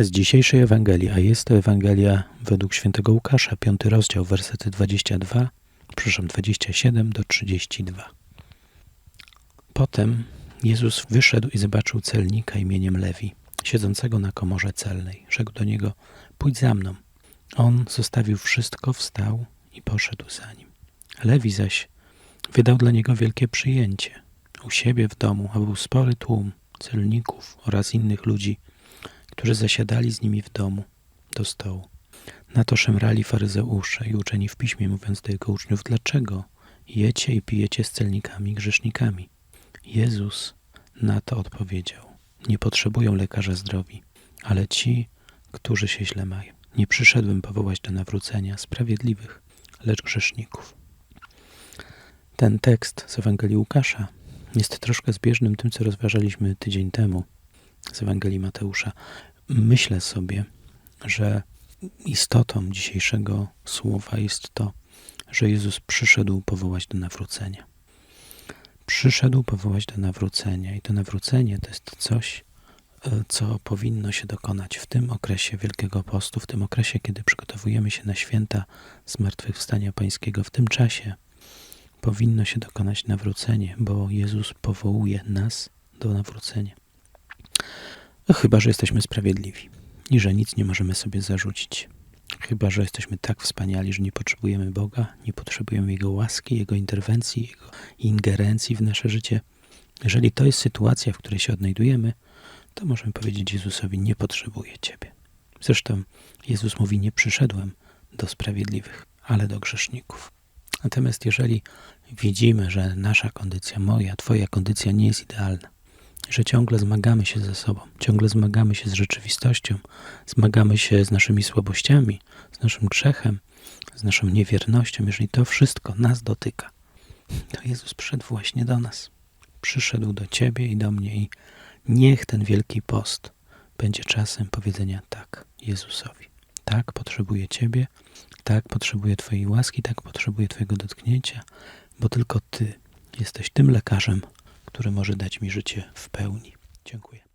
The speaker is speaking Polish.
z dzisiejszej Ewangelii, a jest to Ewangelia według świętego Łukasza, piąty rozdział, wersety 22, przepraszam, 27 do 32. Potem Jezus wyszedł i zobaczył celnika imieniem Lewi, siedzącego na komorze celnej. Rzekł do niego, pójdź za mną. On zostawił wszystko, wstał i poszedł za nim. Lewi zaś wydał dla niego wielkie przyjęcie. U siebie w domu, a był spory tłum celników oraz innych ludzi, którzy zasiadali z nimi w domu do stołu. Na to szemrali faryzeusze i uczeni w piśmie, mówiąc do jego uczniów, dlaczego jecie i pijecie z celnikami grzesznikami? Jezus na to odpowiedział, nie potrzebują lekarza zdrowi, ale ci, którzy się źle mają. Nie przyszedłem powołać do nawrócenia sprawiedliwych, lecz grzeszników. Ten tekst z Ewangelii Łukasza jest troszkę zbieżnym tym, co rozważaliśmy tydzień temu z Ewangelii Mateusza. Myślę sobie, że istotą dzisiejszego słowa jest to, że Jezus przyszedł powołać do nawrócenia. Przyszedł powołać do nawrócenia, i to nawrócenie to jest coś, e, co powinno się dokonać w tym okresie Wielkiego Postu, w tym okresie, kiedy przygotowujemy się na święta Zmartwychwstania Pańskiego. W tym czasie powinno się dokonać nawrócenie, bo Jezus powołuje nas do nawrócenia. No, chyba, że jesteśmy sprawiedliwi i że nic nie możemy sobie zarzucić. Chyba, że jesteśmy tak wspaniali, że nie potrzebujemy Boga, nie potrzebujemy Jego łaski, Jego interwencji, Jego ingerencji w nasze życie. Jeżeli to jest sytuacja, w której się odnajdujemy, to możemy powiedzieć Jezusowi: Nie potrzebuję Ciebie. Zresztą Jezus mówi: Nie przyszedłem do sprawiedliwych, ale do grzeszników. Natomiast jeżeli widzimy, że nasza kondycja, moja, Twoja kondycja nie jest idealna, że ciągle zmagamy się ze sobą, ciągle zmagamy się z rzeczywistością, zmagamy się z naszymi słabościami, z naszym grzechem, z naszą niewiernością, jeżeli to wszystko nas dotyka, to Jezus przyszedł właśnie do nas. Przyszedł do Ciebie i do mnie i niech ten wielki post będzie czasem powiedzenia tak Jezusowi. Tak, potrzebuję Ciebie, tak, potrzebuję Twojej łaski, tak, potrzebuję Twojego dotknięcia, bo tylko Ty jesteś tym lekarzem, który może dać mi życie w pełni. Dziękuję.